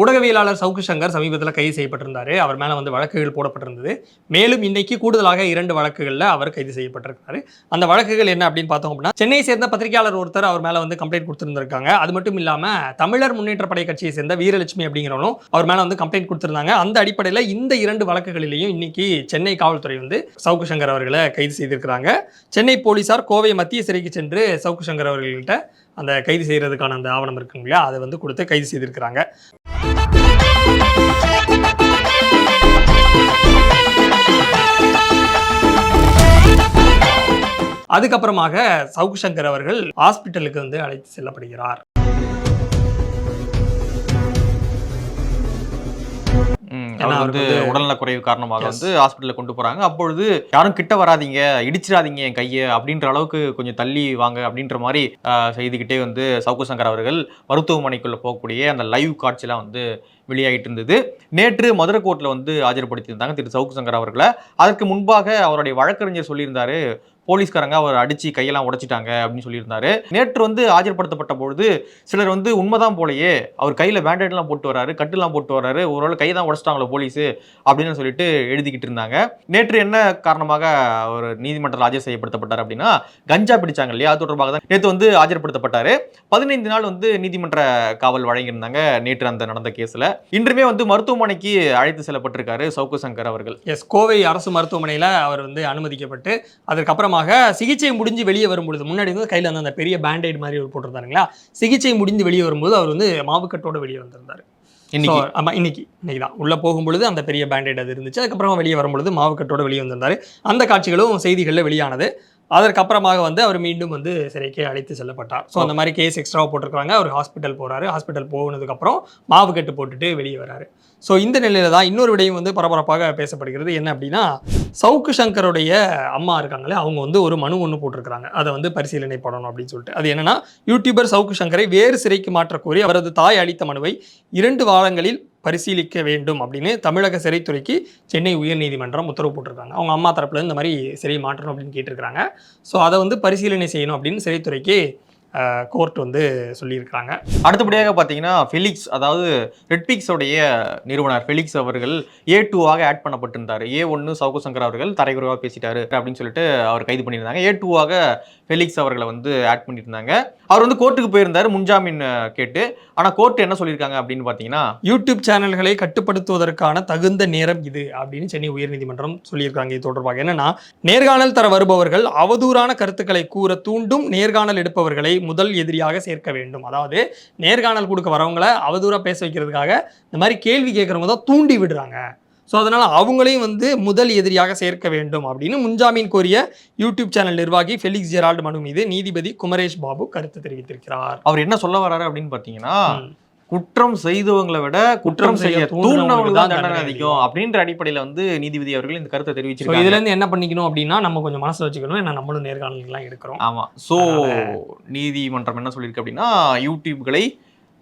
ஊடகவியலாளர் சவுக்கு சங்கர் சமீபத்தில் கைது செய்யப்பட்டிருந்தார். அவர் மேலே வந்து வழக்குகள் போடப்பட்டிருந்தது. மேலும் இன்னைக்கு கூடுதலாக இரண்டு வழக்குகளில் அவர் கைது செய்யப்பட்டிருக்காரு. அந்த வழக்குகள் என்ன அப்படின்னு பார்த்தோம் அப்படின்னா சென்னை சேர்ந்த பத்திரிகையாளர் ஒருத்தர் அவர் மேலே வந்து கம்ப்ளைண்ட் கொடுத்துருந்துருக்காங்க. அது மட்டும் இல்லாமல் தமிழர் முன்னேற்ற படை கட்சியை சேர்ந்த வீரலட்சுமி அப்படிங்கிறவங்களும் அவர் மேலே வந்து கம்ப்ளைண்ட் கொடுத்துருந்தாங்க. அந்த அடிப்படையில் இந்த இரண்டு வழக்குகளிலையும் இன்னைக்கு சென்னை காவல்துறை வந்து சவுக்கு சங்கர் அவர்களை கைது செய்திருக்கிறாங்க. சென்னை போலீசார் கோவை மத்திய சிறைக்கு சென்று சவுக்கு சங்கர் அவர்கள்ட்ட அந்த கைது செய்கிறதுக்கான அந்த ஆவணம் இருக்குங்க இல்லையா? அதை வந்து கொடுத்து கைது செய்திருக்கிறாங்க. அதுக்கப்புறமாக சவுக்கு சங்கர் அவர்கள் ஹாஸ்பிட்டலுக்கு வந்து அழைத்து செல்லப்படுகிறார். ஏன்னா வந்து உடல்நல குறைவு காரணமாக. வந்து ஹாஸ்பிட்டலில் கொண்டு போறாங்க. அப்பொழுது யாரும் கிட்ட வராதீங்க இடிச்சிடாதீங்க என் கையை அப்படின்ற அளவுக்கு கொஞ்சம் தள்ளி வாங்க அப்படின்ற மாதிரி செய்துக்கிட்டே வந்து சவுக்கு சங்கர் அவர்கள் மருத்துவமனைக்குள்ள போகக்கூடிய அந்த லைவ் காட்சிலாம் வந்து வெளியாகிட்டு இருந்தது. நேற்று மதுரை கோர்ட்டில் வந்து ஆஜர்படுத்தியிருந்தாங்க திரு சவுக்கு சங்கர் அவர்களை. அதற்கு முன்பாக அவருடைய வழக்கறிஞர் சொல்லியிருந்தாரு போலீஸ்காரங்க அவர் அடிச்சு கையெல்லாம் உடைச்சிட்டாங்க அப்படின்னு சொல்லியிருந்தாரு. நேற்று வந்து ஆஜர்படுத்தப்பட்ட பொழுது சிலர் வந்து உண்மைதான் போலயே அவர் கையில பேண்டேட்லாம் போட்டு வராரு கட்டுலாம் போட்டு வராரு ஒருவேளை கை தான் உடைச்சிட்டாங்களோ போலீஸு அப்படின்னு சொல்லிட்டு எழுதிக்கிட்டு இருந்தாங்க. நேற்று என்ன காரணமாக அவர் நீதிமன்றத்தில் ஆஜர் செய்யப்படுத்தப்பட்டார் அப்படின்னா கஞ்சா பிடிச்சாங்க இல்லையா? அது தொடர்பாக தான் நேற்று வந்து ஆஜர்படுத்தப்பட்டார். பதினைந்து நாள் வந்து நீதிமன்ற காவல் வழங்கியிருந்தாங்க நேற்று அந்த நடந்த கேஸில். இன்றுமே வந்து மருத்துவமனைக்கு அழைத்து செல்லப்பட்டிருக்காரு சவுக்கு சங்கர் அவர்கள். எஸ் கோவை அரசு மருத்துவமனையில் அவர் வந்து அனுமதிக்கப்பட்டு அதற்கப்புறமாக சிகிச்சை முடிஞ்சு வெளியே வரும்பொழுது முன்னாடி வந்து கையில் வந்து அந்த பெரிய பேண்டேட் மாதிரி ஒரு போட்டிருந்தாருங்களா? சிகிச்சை முடிந்து வெளியே வரும்போது அவர் வந்து மாவுக்கட்டோட வெளியே வந்திருந்தார். இன்னைக்கு. So, ஆமா இன்னைக்கு இன்னைக்கு தான். உள்ள போகும்பொழுது அந்த பெரிய பேண்டேட் அது இருந்துச்சு. அதுக்கப்புறமா வெளியே வரும்பொழுது மாவுக்கட்டோட வெளியே வந்திருந்தாரு. அந்த காட்சிகளும் செய்திகளில் வெளியானது. அதற்கப்புறமாக வந்து அவர் மீண்டும் வந்து சிறைக்கு அழைத்து செல்லப்பட்டார். ஸோ அந்த மாதிரி கேஸ் எக்ஸ்ட்ராவாக போட்டிருக்காங்க அவர் ஹாஸ்பிட்டல் போறாரு. ஹாஸ்பிட்டல் போனதுக்கப்புறம் மாவு கட்டு போட்டுட்டு வெளியே வராரு. ஸோ இந்த நிலையில் தான் இன்னொரு விடையும் வந்து பரபரப்பாக பேசப்படுகிறது. என்ன அப்படின்னா சவுக்கு சங்கருடைய அம்மா இருக்காங்களே அவங்க வந்து ஒரு மனு ஒன்று போட்டிருக்காங்க அதை வந்து பரிசீலனை பண்ணணும் அப்படின்னு சொல்லிட்டு. அது என்னன்னா யூடியூபர் சவுக்கு சங்கரை வேறு சிறைக்கு மாற்றக்கோரி அவரது தாய் அளித்த மனுவை இரண்டு வாரங்களில் பரிசீலிக்க வேண்டும் அப்படின்னு தமிழக சிறைத்துறைக்கு சென்னை உயர்நீதிமன்றம் உத்தரவு போட்டிருக்காங்க. அவங்க அம்மா தரப்புல இந்த மாதிரி சிறை மாற்றணும் அப்படின்னு கேட்டிருக்கிறாங்க. ஸோ அதை வந்து பரிசீலனை செய்யணும் அப்படின்னு சிறைத்துறைக்கு கோர்ட் வந்து சொல்லியிருக்காங்க அடுத்தபடியாக பார்த்தீங்கன்னா ஃபெலிக்ஸ் அதாவது ரெட்பிக்ஸோடைய நிறுவனர் ஃபெலிக்ஸ் அவர்கள் ஏ டூவாக ஆட் பண்ணப்பட்டிருந்தார். ஏ ஒன்று சவுக்கு சங்கர் அவர்கள் தரைக்குறைவாக பேசிட்டாரு அப்படின்னு சொல்லிட்டு அவர் கைது பண்ணியிருந்தாங்க. ஏ டூவாக ஃபெலிக்ஸ் அவர்களை வந்து ஆட் பண்ணியிருந்தாங்க. அவர் வந்து கோர்ட்டுக்கு போயிருந்தார் முன்ஜாமீன் கேட்டு. ஆனால் கோர்ட் என்ன சொல்லியிருக்காங்க அப்படின்னு பார்த்தீங்கன்னா யூடியூப் சேனல்களை கட்டுப்படுத்துவதற்கான தகுந்த நேரம் இது அப்படின்னு சென்னை உயர்நீதிமன்றம் சொல்லியிருக்காங்க இது தொடர்பாக. என்னன்னா நேர்காணல் தர வருபவர்கள் அவதூறான கருத்துக்களை கூற தூண்டும் நேர்காணல் எடுப்பவர்களை முதல் எதிரியாக சேர்க்க வேண்டும். அதாவது நேர்காணல் கொடுக்க வரவங்களை அவதூறாக பேச வைக்கிறதுக்காக இந்த மாதிரி கேள்வி கேட்குறவங்க தான் தூண்டி விடுறாங்க. ஸோ அதனால அவங்களையும் வந்து முதல் எதிரியாக சேர்க்க வேண்டும் அப்படின்னு முன்ஜாமீன் கோரிய யூடியூப் சேனல் நிர்வாகி ஃபெலிக்ஸ் ஜெரால்டு மனு மீது நீதிபதி குமரேஷ் பாபு கருத்து தெரிவித்திருக்கிறார். அவர் என்ன சொல்ல வராரு அப்படின்னு பார்த்தீங்கன்னா. குற்றம் செய்தவங்களை விட குற்றம் செய்ய தூண்டினவங்களுக்கு தான் தண்டனை அதிகம். அப்படின்ற அடிப்படையில் வந்து நீதிபதி அவர்கள் இந்த கருத்தை ஸோ தெரிவிச்சிருக்காங்க. இதுல இருந்து என்ன பண்ணிக்கணும் அப்படின்னா நம்ம கொஞ்சம் மனசுல வச்சுக்கணும். ஏன்னா நம்மளும் நேர்காணல்லாம் எடுக்கிறோம். ஆமா. சோ நீதிமன்றம் என்ன சொல்லியிருக்கு அப்படின்னா யூடியூப்களை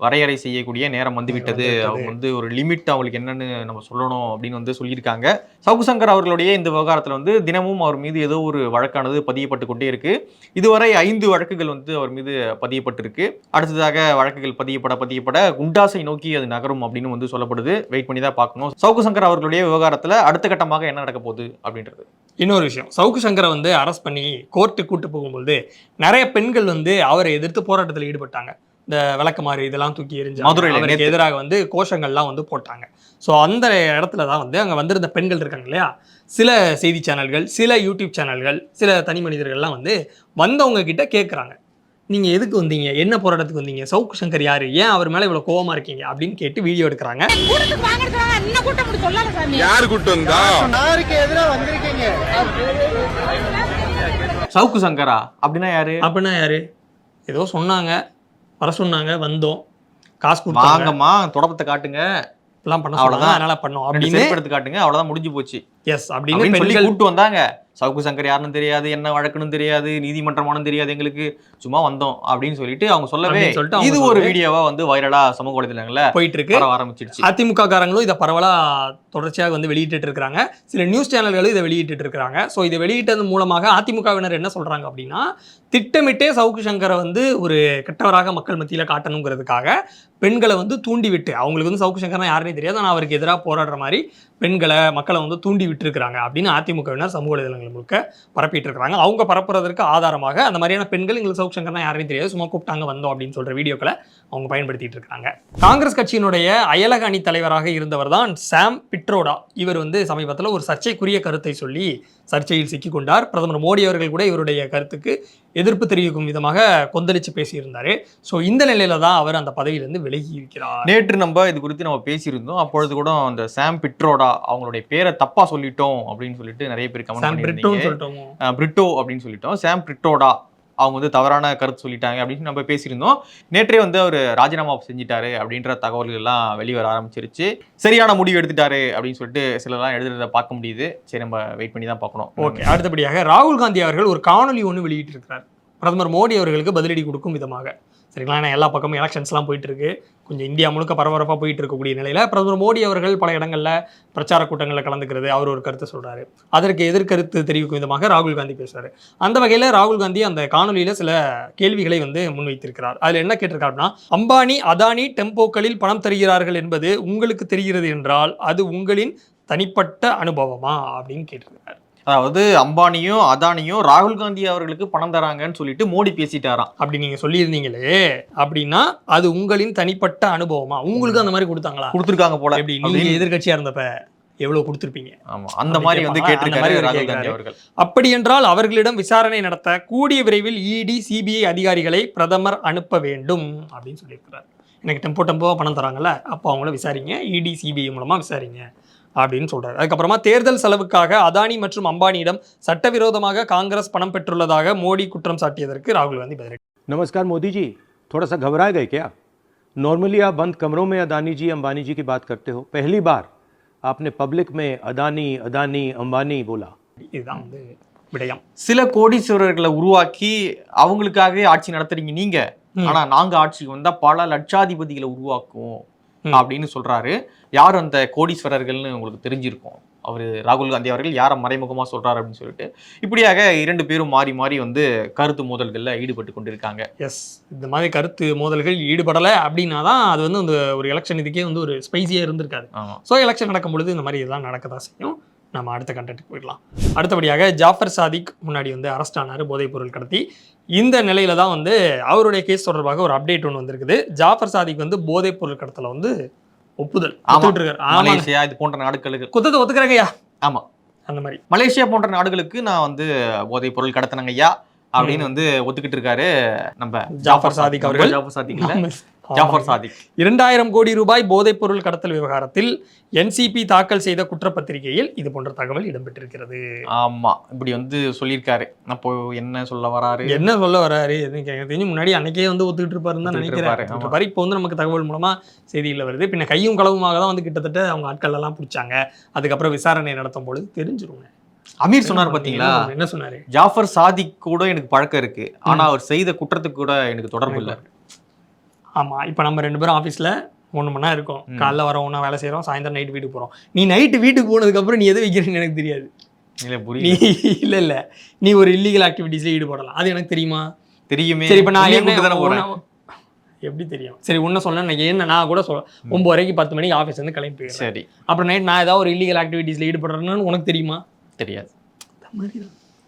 வரையறை செய்யக்கூடிய நேரம் வந்து விட்டது. வந்துவிட்டது. அவங்க வந்து ஒரு லிமிட் அவங்களுக்கு என்னன்னு நம்ம சொல்லணும் அப்படின்னு வந்து சொல்லியிருக்காங்க. சவுக்கு சங்கர் அவர்களுடைய இந்த விவகாரத்துல வந்து தினமும் அவர் மீது ஏதோ ஒரு வழக்கானது பதியப்பட்டு கொண்டே இருக்கு. இதுவரை ஐந்து வழக்குகள் வந்து அவர் மீது பதியப்பட்டிருக்கு. அடுத்ததாக வழக்குகள் பதியப்பட பதியப்பட குண்டாசை நோக்கி அது நகரும் அப்படின்னு வந்து சொல்லப்படுது. வெயிட் பண்ணி தான் பார்க்கணும். சவுக்கு சங்கர் அவர்களுடைய விவகாரத்துல அடுத்த கட்டமாக என்ன நடக்க போகுது அப்படின்றது. இன்னொரு விஷயம். சவுக்கு சங்கரை வந்து அரெஸ்ட் பண்ணி கோர்ட்டு கூட்டு போகும்போது நிறைய பெண்கள் வந்து அவரை எதிர்த்து போராட்டத்தில் ஈடுபட்டாங்க. இந்த விளக்கமாறு இதெல்லாம் தூக்கி எரிஞ்சு மதுரையில. எதிராக வந்து கோஷங்கள்லாம் வந்து போட்டாங்க. ஸோ அந்த இடத்துல தான் வந்து அங்கே வந்திருந்த பெண்கள் இருக்காங்க இல்லையா? சில செய்தி சேனல்கள் சில யூடியூப் சேனல்கள் சில தனி மனிதர்கள்லாம் வந்து வந்தவங்க கிட்ட கேட்குறாங்க நீங்க எதுக்கு வந்தீங்க? என்ன போராட்டத்துக்கு வந்தீங்க? சவுக்கு சங்கர் யாரு? ஏன் அவர் மேல இவ்வளவு கோவமா இருக்கீங்க? அப்படின்னு கேட்டு வீடியோ எடுக்கிறாங்க. கூட்டம் யாரு கூட்டு வந்தா? யாருக்கு எதிராக வந்திருக்கீங்க? சவுக்கு சங்கரா? அப்படின்னா யாரு? அப்படின்னா யாரு? ஏதோ சொன்னாங்க. வர சொன்னாங்க வந்தோம். காசு கொடுத்தாங்க. வாங்கம்மா தொடப்பத்தை காட்டுங்க. எல்லாம் பண்ண அவ்வளவுதான். சொன்னாங்க அதனால பண்ணோம். அப்படின்னு எடுத்து காட்டுங்க அவ்வளவுதான் முடிஞ்சு போச்சு. எஸ் அப்படின்னு சொல்லி கூட்டு வந்தாங்க. சவுக்கு சங்கர் யாருன்னு தெரியாது என்ன வழக்குன்னு தெரியாது நீதிமன்றமானும் தெரியாது எங்களுக்கு சும்மா வந்தோம் அப்படின்னு சொல்லிட்டு அவங்க சொல்லவே சொல்லிட்டு இது ஒரு. வீடியோவா வந்து வைரலா சமூக வலைதளங்கள்ல போயிட்டு இருக்கு வர ஆரம்பிச்சிடுச்சு. அதிமுக காரங்களும் இதை பரவலா தொடர்ச்சியாக வந்து வெளியிட்டு இருக்காங்க சில நியூஸ் சேனல்களும் இதை வெளியிட்டு இருக்காங்க ஸோ இதை வெளியிட்டது மூலமாக அதிமுகவினர் என்ன சொல்றாங்க அப்படின்னா திட்டமிட்டே சவுக்கு சங்கரை வந்து ஒரு கெட்டவராக மக்கள் மத்தியில் காட்டணுங்கிறதுக்காக பெண்களை வந்து தூண்டி விட்டு அவங்களுக்கு வந்து சவுக்கு சங்கர்னா யாருனே தெரியாது ஆனால் அவருக்கு எதிராக போராடுற மாதிரி பெண்களை மக்களை வந்து தூண்டி விட்டு இருக்கிறாங்க அப்படின்னு அதிமுகவினர் சமூக வலைதளங்கள் முழுக்க பரப்பிட்டு இருக்காங்க. அவங்க பரப்புறதற்கு ஆதாரமாக அந்த மாதிரியான பெண்கள் எங்களுக்கு சவுக் சங்கர்னா யாரையும் தெரியாது. சும்மா கூப்பிட்டாங்க வந்தோம் அப்படின்னு சொல்ற வீடியோக்களை அவங்க பயன்படுத்திட்டு இருக்காங்க. காங்கிரஸ் கட்சியினுடைய அயலக அணி தலைவராக இருந்தவர் தான் சாம் பிட்ரோடா. இவர் வந்து சமீபத்தில் ஒரு சர்ச்சைக்குரிய கருத்தை சொல்லி சர்ச்சையில் சிக்கிக்கொண்டார். பிரதமர் மோடி அவர்கள் கூட இவருடைய கருத்துக்கு எதிர்ப்பு தெரிவிக்கும் விதமாக கொந்தளிச்சு பேசியிருந்தாரு. ஸோ இந்த நிலையில தான் அவர் அந்த பதவியிலிருந்து விலகி இருக்கிறார் நேற்று நம்ம இது குறித்து நம்ம பேசியிருந்தோம். அப்பொழுது கூட அந்த சாம் பிட்ரோடா அவங்களுடைய பேரை தப்பா சொல்லிட்டோம் அப்படின்னு சொல்லிட்டு நிறைய பேர் கமெண்ட் பிரிட்டோ அப்படின்னு சொல்லிட்டோம். சாம் பிரிட்டோடா அவங்க வந்து தவறான கருத்து சொல்லிட்டாங்க அப்படின்னு நம்ம பேசியிருந்தோம். நேற்றே வந்து அவர் ராஜினாமா செஞ்சிட்டாரு அப்படின்ற தகவல்கள் எல்லாம் வெளிவர ஆரம்பிச்சிருச்சு. சரியான முடிவு எடுத்துட்டாரு அப்படின்னு சொல்லிட்டு சிலர்லாம் எழுதுறத பார்க்க முடியுது. சரி நம்ம வெயிட் பண்ணி தான் பார்க்கணும். ஓகே அடுத்தபடியாக ராகுல் காந்தி அவர்கள் ஒரு காணொலி ஒன்று வெளியிட்டிருக்கிறார். பிரதமர் மோடி அவர்களுக்கு பதிலடி கொடுக்கும் விதமாக. சரிங்களா? ஏன்னா எல்லா பக்கமும் எலெக்ஷன்ஸ்லாம் போயிட்டுருக்கு. கொஞ்சம் இந்தியா முழுக்க பரபரப்பாக போயிட்டு இருக்கக்கூடிய நிலையில் பிரதமர் மோடி அவர்கள் பல இடங்களில் பிரச்சார கூட்டங்களில் கலந்துக்கிறது. அவர் ஒரு கருத்து சொல்கிறாரு அதற்கு எதிர்கருத்து தெரிவிக்கும் விதமாக ராகுல் காந்தி பேசுகிறார் அந்த வகையில் ராகுல் காந்தி அந்த காணொலியில் சில கேள்விகளை வந்து முன்வைத்திருக்கிறார். அதில் என்ன கேட்டிருக்காருன்னா அம்பானி அதானி டெம்போக்களில் பணம் தருகிறார்கள் என்பது உங்களுக்கு தெரிகிறது என்றால் அது உங்களின் தனிப்பட்ட அனுபவமா? அப்படின்னு கேட்டிருக்காரு. அதாவது அம்பானியும் அதானியும் ராகுல் காந்தி அவர்களுக்கு பணம் தராங்கன்னு சொல்லிட்டு மோடி பேசிட்டாராம். அப்படி நீங்க சொல்லியிருந்தீங்களே அப்படின்னா அது உங்களின் தனிப்பட்ட அனுபவமா? உங்களுக்கு அந்த மாதிரி கொடுத்தாங்களா? கொடுத்துருக்காங்க போல. எப்படி நீங்க எதிர்க்கட்சியா இருந்தப்ப எவ்வளவு கொடுத்துருப்பீங்க? ஆமா அந்த மாதிரி வந்து? அந்த மாதிரி கேட்டிருக்காரு ராகுல் காந்தி. அவர்கள். அப்படி என்றால் அவர்களிடம் விசாரணை நடத்த கூடிய விரைவில் இடி சிபிஐ அதிகாரிகளை பிரதமர் அனுப்ப வேண்டும் அப்படின்னு சொல்லியிருக்கிறார். எனக்கு டெம்போ டெம்போவா பணம் தராங்கல்ல அப்போ அவங்கள விசாரிங்க. இடி சிபிஐ மூலமா விசாரிங்க. அப்படின்னு சொல்றாரு அதுக்கப்புறமா தேர்தல் செலவுக்காக அதானி மற்றும் அம்பானியிடம் சட்டவிரோதமாக காங்கிரஸ் பணம் பெற்றுள்ளதாக மோடி குற்றம் சாட்டியதற்கு ராகுல் காந்தி பதிலடி नमस्कार मोदी जी थोड़ा सा घबरा गए क्या नॉर्मली आप बंद कमरों में अदानी जी अंबानी जी की बात करते हो पहली बार आपने पब्लिक में अदानी अदानी अंबानी बोला இதுதான் வந்து விடயம் சில கோடீஸ்வரர்களை உருவாக்கி அவங்களுக்காகவே ஆட்சி நடத்துறீங்க நீங்க ம். ஆனா நாங்க ஆட்சிக்கு வந்தா பல லட்சாதிபதிகளை உருவாக்குவோம் ம். அப்படின்னு சொல்றாரு. யார் அந்த கோடீஸ்வரர்கள்னு உங்களுக்கு தெரிஞ்சிருக்கும்? அவர் ராகுல் காந்தி அவர்கள் யாரை மறைமுகமா சொல்றாரு அப்படின்னு சொல்லிட்டு இப்படியாக இரண்டு பேரும் மாறி மாறி வந்து கருத்து மோதல்கள்ல ஈடுபட்டு கொண்டிருக்காங்க. எஸ் இந்த மாதிரி கருத்து மோதல்கள் ஈடுபடலை அப்படின்னா தான் அது வந்து அந்த ஒரு எலெக்ஷன் இதுக்கே வந்து ஒரு ஸ்பைசியாக இருந்திருக்காது. ஸோ எலெக்ஷன் நடக்கும் பொழுது இந்த மாதிரி இதெல்லாம் நடக்க தான் செய்யும். நம்ம அடுத்த கண்டென்ட் போயிடலாம். அடுத்தபடியாக ஜாஃபர் சாதிக் முன்னாடி வந்து அரெஸ்ட் ஆனார் போதைப் பொருள் கடத்தி. இந்த நிலையில தான் வந்து அவருடைய கேஸ் தொடர்பாக ஒரு அப்டேட் ஒன்று வந்திருக்குது. ஜாஃபர் சாதிக் வந்து போதைப் பொருள் கடத்தல வந்து ஒப்புதல் மலேசியா இது போன்ற நாடுகளுக்கு. குத்தத்தை ஒத்துக்கிறாங்கய்யா? ஆமா. அந்த மாதிரி. மலேசியா போன்ற நாடுகளுக்கு நான் வந்து போதைப் பொருள் கடத்தினங்க ஐயா அப்படின்னு வந்து ஒத்துக்கிட்டு இருக்காரு நம்ம ஜாஃபர் சாதிக் அவர்கள். ஜாஃபர் சாதிக் ஜாஃபர் சாதிக். இரண்டாயிரம் கோடி ரூபாய் போதைப் பொருள் கடத்தல் விவகாரத்தில் என்சிபி தாக்கல் செய்த குற்றப்பத்திரிகையில் இது போன்ற தகவல் இடம்பெற்றிருக்கிறது. ஆமா. இப்படி வந்து சொல்லியிருக்காரு. அப்போ என்ன சொல்ல வராரு? என்ன சொல்ல வராரு? தெரிஞ்சு முன்னாடி அன்னைக்கே வந்து ஒத்துக்கிட்டு இருப்பாருன்னு தான் நினைக்கிறேன். இப்போ வந்து நமக்கு தகவல் மூலமா செய்தியில் வருது. பின்ன கையும் களவுமாக தான் வந்து கிட்டத்தட்ட அவங்க ஆட்கள் எல்லாம் பிடிச்சாங்க. அதுக்கப்புறம் விசாரணை நடத்தும் பொழுது தெரிஞ்சிருங்க அமீர் சொன்னார் பாத்தீங்களா? என்ன சொன்னாரு? ஜாஃபர் சாதிக் கூட எனக்கு பழக்கம் இருக்கு. ஆனா அவர் செய்த குற்றத்துக்கு கூட எனக்கு தொடர்பு இல்ல. ஆமா இப்போ நம்ம ரெண்டு பேரும் ஆஃபீஸில் ஒன்று மணி நேரம் இருக்கோம். காலைல வரோம் ஒன்றா வேலை செய்கிறோம் சாயந்தரம் நைட் வீட்டுக்கு போகிறோம் நீ நைட்டு வீட்டுக்கு போனதுக்கப்புறம் நீ எது வைக்கிறேன்னு எனக்கு தெரியாது. இல்ல நீ புரியல இல்லை இல்லை. நீ ஒரு இல்லீகல் ஆக்டிவிட்டீஸில் ஈடுபடலாம். அது எனக்கு தெரியுமா? தெரியுமே. சரி இப்போ நான் என்ன எப்படி தெரியும்? சரி உன்ன சொன்னேன் என்ன நான் கூட சொல்ல ஒன்பது வரைக்கும் பத்து மணிக்கு ஆஃபீஸ் வந்து கிளம்பி போயிடுறேன். சரி. அப்புறம் நைட் நான் ஏதாவது ஒரு இல்லீகல் ஆக்டிவிட்டீஸ்ல ஈடுபடுறேன்னு உனக்கு தெரியுமா? தெரியாது.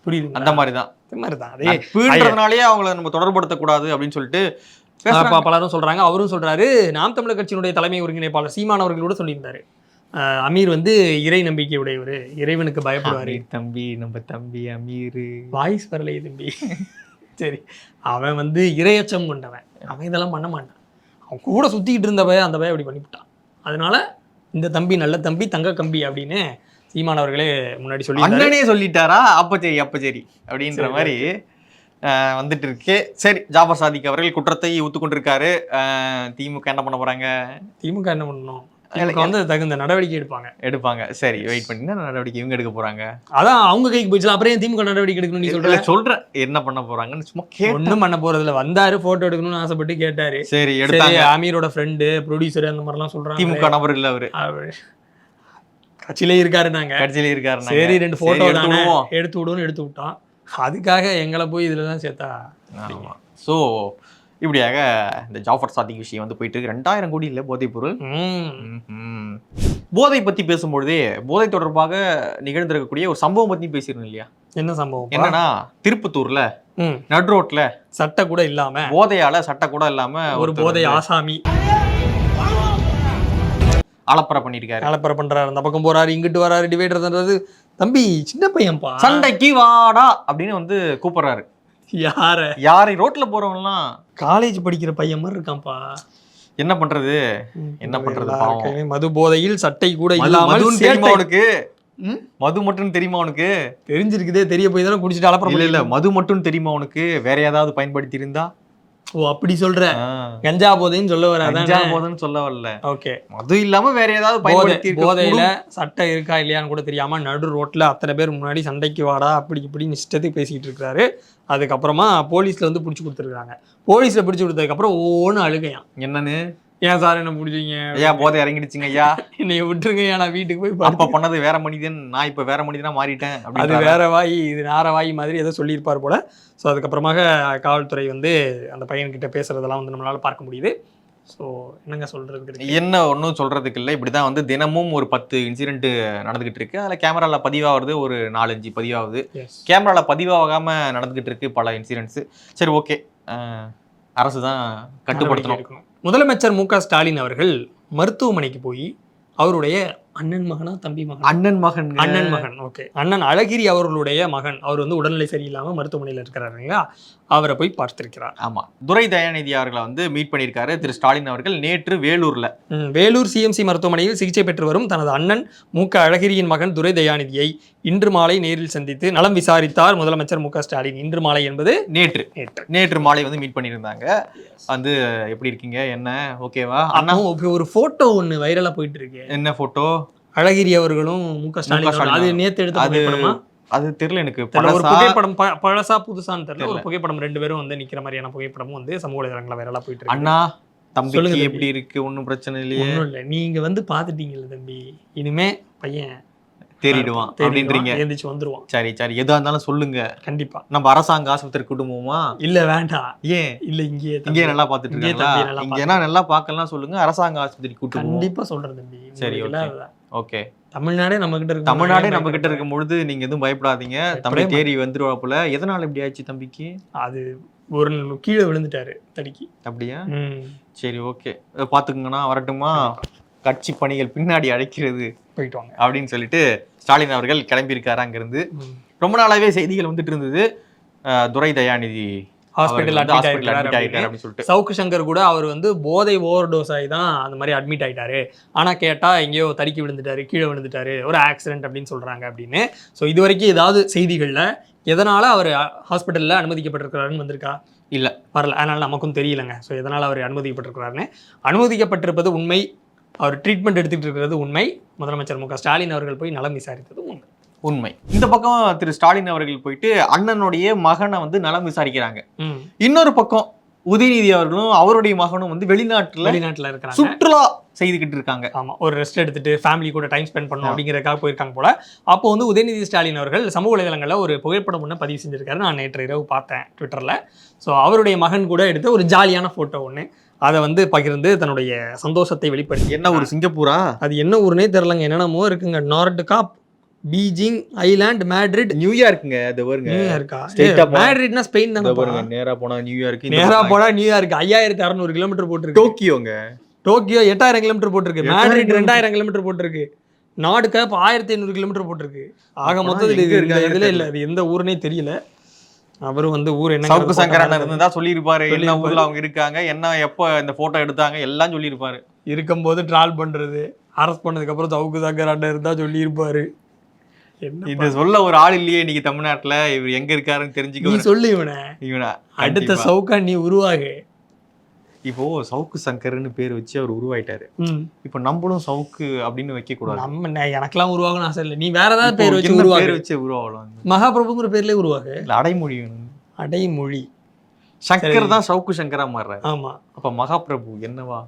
புரியுது அந்த மாதிரி தான் அதே நட்புன்றதுனாலயே அவங்கள நம்ம தொடர்படுத்த கூடாது அப்படின்னு சொல்லிட்டு பலரும் சொல்றாங்க. அவரும் சொல்றாரு நாம் தமிழர் கட்சியினுடைய தலைமை ஒருங்கிணைப்பாளர் சீமான் அவர்கள் கூட சொல்லியிருந்தாரு. அமீர் வந்து இறை நம்பிக்கை உடையவர். இறைவனுக்கு பயப்படுவாரு. தம்பி நம்ம தம்பி அமீர். வாய்ஸ் வரலையே தம்பி. சரி. அவன் வந்து இரையச்சம் கொண்டவன். அவன் இதெல்லாம் பண்ண மாட்டான். அவன் கூட சுத்திக்கிட்டு இருந்த பய அந்த பய அப்படி பண்ணிவிட்டான். அதனால இந்த தம்பி நல்ல தம்பி தங்க கம்பி அப்படின்னு சீமான் அவர்களே முன்னாடி சொல்லி அண்ணனே சொல்லிட்டாரா? அப்ப சரி அப்ப சரி. அப்படின்ற மாதிரி வந்துட்டு இருக்கு சரி ஜாபர் சாதிக் அவர்கள் குற்றத்தை ஒத்துக்கொண்டிருக்காரு. திமுக என்ன பண்ண போறாங்க? திமுக என்ன பண்ணணும்? திமுக வந்து தகுந்த நடவடிக்கை எடுப்பாங்க. எடுப்பாங்க. சரி வெயிட் பண்ணி நடவடிக்கை இவங்க எடுக்க போறாங்க? அதான் அவங்க கைக்கு போயிடுச்சு அப்புறம் திமுக நடவடிக்கை எடுக்கணும் நீ சொல்ற? இல்ல, சொல்றேன். என்ன பண்ண போறாங்கன்னு சும்மா ஒண்ணும் பண்ண போறது இல்ல வந்தாரு போட்டோ எடுக்கணும்னு ஆசைப்பட்டு கேட்டாரு. சரி எடுத்தாங்க. அமீரோட ஃப்ரெண்டு ப்ரொடியூசர் அந்த மாதிரிலாம் சொல்றாங்க திமுக நபர் இல்ல அவரு. கட்சியிலே இருக்காரு நாங்க. கட்சியில இருக்காரு சரி ரெண்டு போட்டோ தானே. விடுவோம். எடுத்து விடுவோம்னு எடுத்து விட்டோம் அதுக்காக எங்களை போய் இதுல தான் சேர்த்தா ஸோ இப்படியாக இந்த ஜாஃபர் சாதிக் விஷயம் வந்து போயிட்டு இருக்கு. ரெண்டாயிரம் கோடி இல்லை போதைப் பொருள். ம். ம்ஹும். போதை பத்தி பேசும்பொழுதே போதை தொடர்பாக நிகழ்ந்திருக்கக்கூடிய ஒரு சம்பவம் பத்தி பேசியிருந்தோம் இல்லையா? என்ன சம்பவம்? என்னன்னா திருப்பத்தூர்ல நட் ரோட்ல சட்டை கூட இல்லாம. போதையால சட்டை கூட இல்லாம ஒரு போதை ஆசாமி. அலப்பறை பண்ணிருக்காரு. கலப்பறை பண்றாரு. அந்த பக்கம் போறாரு இங்கிட்டு வராரு டிவைடர்ன்றது தம்பி சின்ன பையன்பா? சண்டைக்கு வாடா அப்படின்னு வந்து கூப்பிடுறாரு. யார? யாரை? ரோட்ல போறவங்க எல்லாம் காலேஜ் படிக்கிற பையன் மாதிரி இருக்கான்ப்பா. என்ன பண்றது? என்ன பண்றது மது போதையில் சட்டை கூட இல்லாமல் தெரியுமா ம்? மது மட்டும் தெரியுமா உனக்கு? தெரிஞ்சிருக்குதே தெரிய போய் தானே குடிச்சிட்டு அலப்பறம் இல்ல இல்ல மது மட்டும் தெரியுமா உனக்கு? வேற ஏதாவது பயன்படுத்தி இருந்தா ஓ அப்படி சொல்ற. கஞ்சா போதைன்னு சொல்ல கஞ்சா வராதான் போதுன்னு சொல்ல வரல. ஓகே. மது இல்லாம வேற ஏதாவது போதை போதையில சட்டை இருக்கா இல்லையான்னு கூட தெரியாம நடு ரோட்ல அத்தனை பேர் முன்னாடி சண்டைக்கு வாடா அப்படி இப்படி இஷ்டத்துக்கு பேசிட்டு இருக்காரு அதுக்கப்புறமா போலீஸ்ல வந்து பிடிச்சி கொடுத்துருக்காங்க போலீஸ்ல பிடிச்சி கொடுத்ததுக்கு அப்புறம் ஒவ்வொன்று அழுகையாம். என்னன்னு? ஏன் சார் என்ன பிடிச்சிங்க ஐயா போதை இறங்கிடுச்சுங்க ஐயா. என்னைய விட்டுருங்க நான் வீட்டுக்கு போய் அப்ப பண்ணது வேற மனிதன் நான் இப்ப வேற மனிதனா மாறிட்டேன் அது வேற வாய் இது நார வாய் மாதிரி ஏதோ சொல்லியிருப்பார் போல. ஸோ அதுக்கப்புறமாக காவல்துறை வந்து அந்த பையன்கிட்ட பேசுறதெல்லாம் வந்து நம்மளால பார்க்க முடியுது. ஸோ என்னங்க சொல்றதுக்கு என்ன ஒன்றும் சொல்றதுக்கு இல்லை. இப்படிதான் வந்து தினமும் ஒரு பத்து இன்சிடென்ட் நடந்துகிட்டு இருக்கு. அதுல கேமரால பதிவாகிறது ஒரு நாலஞ்சு பதிவாகுது எஸ் கேமரால பதிவாகாம நடந்துகிட்டு இருக்கு பல இன்சிடென்ட்ஸ் சரி ஓகே அரசு தான் கட்டுப்படுத்தணும். முதலமைச்சர் மு ஸ்டாலின் அவர்கள் மருத்துவமனைக்கு போய் அவருடைய அண்ணன் மகனா தம்பி மகன்? அண்ணன் மகன். அண்ணன் மகன் ஓகே. அண்ணன் அழகிரி அவர்களுடைய மகன். அவர் வந்து உடல்நிலை சரியில்லாம மருத்துவமனையில் இருக்கிறாரு இல்லையா அவரை போய் பார்த்திருக்கிறார். ஆமா. துரை தயாநிதி அவர்களை வந்து மீட் பண்ணியிருக்காரு திரு ஸ்டாலின் அவர்கள் நேற்று வேலூர்ல. வேலூர் சிஎம்சி மருத்துவமனையில் சிகிச்சை பெற்று வரும் தனது அண்ணன் மு க அழகிரியின் மகன் துரை தயாநிதியை இன்று மாலை நேரில் சந்தித்து நலம் விசாரித்தார் முதலமைச்சர் மு க ஸ்டாலின். இன்று மாலை என்பது நேற்று. நேற்று. நேற்று மாலை வந்து மீட் பண்ணியிருந்தாங்க. வந்து எப்படி இருக்கீங்க? என்ன? ஓகேவா அண்ணா? அண்ணா இப்போ ஒரு போட்டோ ஒன்னு வைரலா போயிட்டு இருக்கு. என்ன போட்டோ அழகிரி அவர்களும் மு க ஸ்டாலின். அது நேத்து எடுத்த அது அது தெரியல எனக்கு தெரியல, ஒரு? புகைப்படம் பழசா புதுசான்னு தெரியல ஒரு. புகைப்படம் ரெண்டு பேரும் வந்து நிக்கிற மாதிரியான புகைப்படமும் வந்து சமூக வலைதளங்கள வைரலா போயிட்டு அண்ணா தம்பி. எப்படி இருக்கு ஒன்றும் பிரச்சனை இல்லையே ஒண்ணும் இல்ல நீங்க வந்து பாத்துட்டீங்கல்ல தம்பி இனிமே பையன் தேறிடுவான் அப்படின்றீங்க. எந்திரிச்சு வந்துருவான். சரி சரி. எதா இருந்தாலும் சொல்லுங்க. கண்டிப்பா. நம்ம அரசாங்க ஆஸ்பத்திரி குடும்பமா இல்ல வேண்டாம். ஏன்? இல்ல தம்பி. இங்கே நல்லா பார்த்துட்டு இங்கேயே இருக்காங்களா? இங்க என்ன நல்லா பார்க்கலாம் சொல்லுங்க. அரசாங்க ஆஸ்பத்திரி கூட்டு கண்டிப்பா சொல்றேன் தம்பி. சரி, ஓகே. தமிழ்நாடே நம்ம கிட்ட இருக்கு தமிழ்நாடே நம்ம கிட்ட இருக்கும் பொழுது நீங்க எதுவும் பயப்படாதீங்க. பயப்பட தேறி வந்துருவாப்புல. எதனால இப்படி ஆச்சு தம்பிக்கு? அது ஒரு கீழே விழுந்துட்டாரு தடிக்கி. அப்படியா? சரி ஓகே. பாத்துக்கங்கண்ணா வரட்டுமா? கட்சி பணிகள் பின்னாடி அழைக்கிறது. போயிட்டு வாங்க அப்படின்னு சொல்லிட்டு ஸ்டாலின் அவர்கள் கிளம்பியிருக்காரு அங்கிருந்து. ரொம்ப நாளாவே செய்திகள் வந்துட்டு இருந்தது. துரை தயாநிதி ஹாஸ்பிட்டல் அட்மிட் சொல்லிட்டு. சவுக்கு சங்கர் கூட அவர் வந்து போதை ஓவர் டோஸ் ஆகி தான் அந்த மாதிரி அட்மிட் ஆயிட்டாரு. ஆனா கேட்டா எங்கேயோ தடுக்கி விழுந்துட்டாரு கீழே விழுந்துட்டாரு ஒரு ஆக்சிடென்ட் அப்படின்னு சொல்றாங்க அப்படின்னு. ஸோ இது வரைக்கும் ஏதாவது செய்திகள்ல எதனால அவர் ஹாஸ்பிட்டல்ல அனுமதிக்கப்பட்டிருக்கிறாருன்னு வந்திருக்கா? இல்ல. வரல. அதனால நமக்கும் தெரியலங்க. ஸோ எதனால அவர் அனுமதிக்கப்பட்டிருக்கிறாருன்னு. அனுமதிக்கப்பட்டிருப்பது உண்மை. அவர் ட்ரீட்மெண்ட் எடுத்துக்கிட்டு இருக்கிறது உண்மை. முதலமைச்சர் மு க ஸ்டாலின் அவர்கள் போய் நலம் விசாரித்தது உண்மை. உண்மை. இந்த பக்கம் திரு ஸ்டாலின் அவர்கள் போயிட்டு அண்ணனுடைய மகனை வந்து நலம் விசாரிக்கிறாங்க. இன்னொரு பக்கம் உதயநிதி அவர்களும் அவருடைய மகனும் வந்து வெளிநாட்டுல வெளிநாட்டுல இருக்கிறாங்க. சுற்றுலா செய்துகிட்டு இருக்காங்க. ஆமா. ஒரு ரெஸ்ட் எடுத்துட்டு ஃபேமிலி கூட டைம் ஸ்பெண்ட் பண்ணணும் அப்படிங்கறதுக்காக போயிருக்காங்க போல. அப்போ வந்து உதயநிதி ஸ்டாலின் அவர்கள் சமூக வலைதளங்களில் ஒரு புகைப்படம் ஒன்று பதிவு செஞ்சிருக்காரு. நான் நேற்று இரவு பார்த்தேன் ட்விட்டர்ல ஸோ அவருடைய மகன் கூட எடுத்த ஒரு ஜாலியான போட்டோ ஒன்று அதை வந்து பகிர்ந்து தன்னுடைய சந்தோஷத்தை வெளிப்படுத்தி என்ன ஒரு சிங்கப்பூரா? அது என்ன ஊருனே தெரிலங்க என்னென்னமோ இருக்குங்க. Nordkapp Beijing island Madrid. நியூயார்க்குங்க இது பாருங்க. நியூயார்க்கா? மேட்ரிட்னா ஸ்பெயின் தானே பாருங்க நேரா போனா நியூயார்க் நேரா போனா நியூயார்க். ஐயாயிரத்தி அறநூறு கிலோமீட்டர் போட்டிருக்கு. டோக்கியோங்க. டோக்கியோ எட்டாயிரம் கிலோமீட்டர் போட்டிருக்கு. 8000 மேட்ரிட். ரெண்டாயிரம் கிலோமீட்டர் போட்டிருக்கு. நாடு கேப் ஆயிரத்தி ஐநூறு கிலோமீட்டர் போட்டிருக்கு. ஆக மொத்தத்தில் இது இருக்காங்கன்னு இதுல இல்ல. அது எந்த ஊருனே தெரியல. அவரும் வந்து ஊர் என்ன சவுக்கு சங்கரன் இருந்தா சொல்லியிருப்பாரு என்ன சொல்லியிருப்பாரு. ஊர்ல அவங்க இருக்காங்க என்ன எப்ப இந்த போட்டோ எடுத்தாங்க எல்லாம் சொல்லியிருப்பாரு. இருக்கும்போது ட்ரால் பண்றது அரெஸ்ட் பண்ணதுக்கு அப்புறம் சவுக்கு சங்கர் அண்ணன் இருந்தா சொல்லி இருப்பாரு என்ன இது சொல்ல ஒரு ஆள் இல்லையே இன்னைக்கு தமிழ்நாட்டுல இவர் எங்க இருக்காருன்னு நீ தெரிஞ்சுக்க சொல்லு இவனை. இவனா. அடுத்த. சவுக்கா நீ உருவாகு. இப்போ சவுக்கு சங்கர்னு பேர் வச்சு அவர் உருவாயிட்டாரு. இப்போ நம்மளும் சவுக்கு அப்படின்னு வைக்க கூடாது நம்ம எனக்கெல்லாம் உருவாகணும் ஆசை இல்லை. நீ வேற ஏதாவது பேர் வச்சு பேர் வச்சு உருவாகலாம். மகாபிரபுங்கிற பேர்லயே உருவாகு. இல்ல அடைமொழி அடைமொழி. சங்கர் தான் சவுக்கு சங்கரா மாறுறாரு. ஆமா. அப்ப மகாபிரபு என்னவா?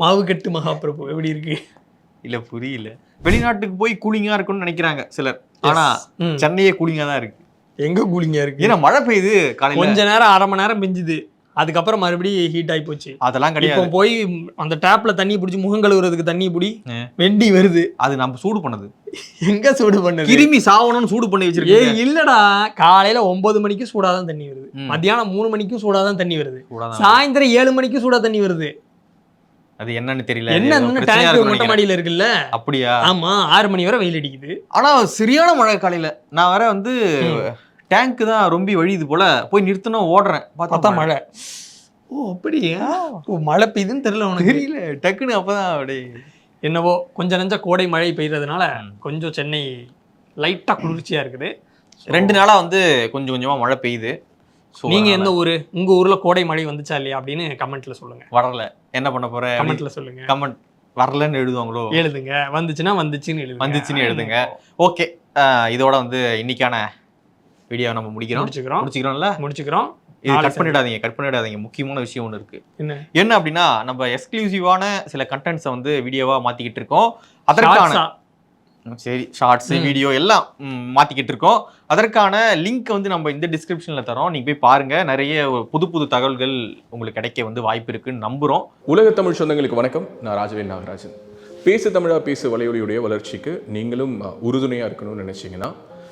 மாவு கட்டு மகாபிரபு. எப்படி இருக்கு? இல்ல புரியல. வெளிநாட்டுக்கு போய் கூலிங்கா இருக்கும்னு நினைக்கிறாங்க சிலர். ஆனா. சென்னையே கூலிங்கா தான் இருக்கு. எங்க கூலிங்கா இருக்கு? ஏன்னா மழை பெய்யுது கொஞ்ச நேரம் அரை மணி நேரம் பெஞ்சுது. அதுக்கப்புறம் மறுபடியும் ஹீட் ஆகி போச்சு. அதெல்லாம் கிடையாது. போய் அந்த டேப்ல தண்ணி பிடிச்சி முகம் கழுவுறதுக்கு தண்ணி பிடி. வெண்டி வருது. அது நம்ம சூடு பண்ணது. எங்க சூடு பண்ணுது? கிருமி சாவணும்னு சூடு பண்ணி ஏய் வச்சிருக்கீங்க இல்லடா. காலையில ஒன்பது மணிக்கும் சூடாதான் தண்ணி வருது. மத்தியானம் மூணு மணிக்கும் சூடாதான் தண்ணி வருது. சாயந்தரம் ஏழு மணிக்கும் சூடா தண்ணி வருது. அது என்னன்னு தெரியல. என்ன டேங்க் மொட்டை. மாடியில இருக்குல்ல? அப்படியா? ஆமா ஆறு மணி வரை வெயில் அடிக்குது. ஆனா சரியான மழை காலையில. நான் வர வந்து டேங்க் தான் ரொம்ப வழியுது போல. போய் நிறுத்தணும் ஓடுறேன். பார்த்தா மழை. ஓ அப்படியா? ஓ மழை பெய்யுதுன்னு தெரியல உனக்கு. தெரியல. டக்குன்னு அப்பதான் அப்படியே என்னவோ கொஞ்சம் நெஞ்ச கோடை மழை பெய்யறதுனால கொஞ்சம் சென்னை லைட்டா குளிர்ச்சியா இருக்குது. ரெண்டு நாளா வந்து கொஞ்சம் கொஞ்சமா மழை பெய்யுது. So, நீங்க அதனால எந்த ஊரு? உங்க ஊர்ல கோடை மழை வந்துச்சா இல்லையா அப்படின்னு கமெண்ட்ல சொல்லுங்க. வரல. என்ன பண்ண போற? கமெண்ட்ல சொல்லுங்க. கமெண்ட் வரலன்னு எழுதுவாங்களோ? எழுதுங்க. வந்துச்சுன்னா வந்துச்சுன்னு எழுதுங்க. வந்துச்சுன்னு எழுதுங்க. ஓகே. இதோட வந்து இன்னைக்கான வீடியோ நம்ம முடிக்கிறோம். முடிச்சுக்கிறோம். முடிச்சுக்கிறோம்ல? முடிச்சுக்கிறோம். இது கட் பண்ணிடாதீங்க கட் பண்ணிடாதீங்க. முக்கியமான விஷயம் ஒன்று இருக்கு. என்ன? என்ன அப்படின்னா நம்ம எக்ஸ்க்ளூசிவான சில கண்டென்ட்ஸை வந்து வீடியோவா மாத்திக்கிட்டு இருக்கோம். அதற்கான? சரி. ஷார்ட்ஸ் வீடியோ எல்லாம் மாத்திக்கிட்டு இருக்கோம். அதற்கான லிங்க் வந்து நம்ம இந்த டிஸ்கிரிப்ஷன்ல தரோம். நீங்க போய் பாருங்க. நிறைய புது புது தகவல்கள் உங்களுக்கு கிடைக்க வந்து வாய்ப்பு இருக்குன்னு நம்புறோம். உலக தமிழ் சொந்தங்களுக்கு வணக்கம். நான் ராஜவேல் நாகராஜன். பேசு தமிழா பேசு வலையொலியுடைய வளர்ச்சிக்கு நீங்களும் உறுதுணையா இருக்கணும்னு நினைச்சீங்கன்னா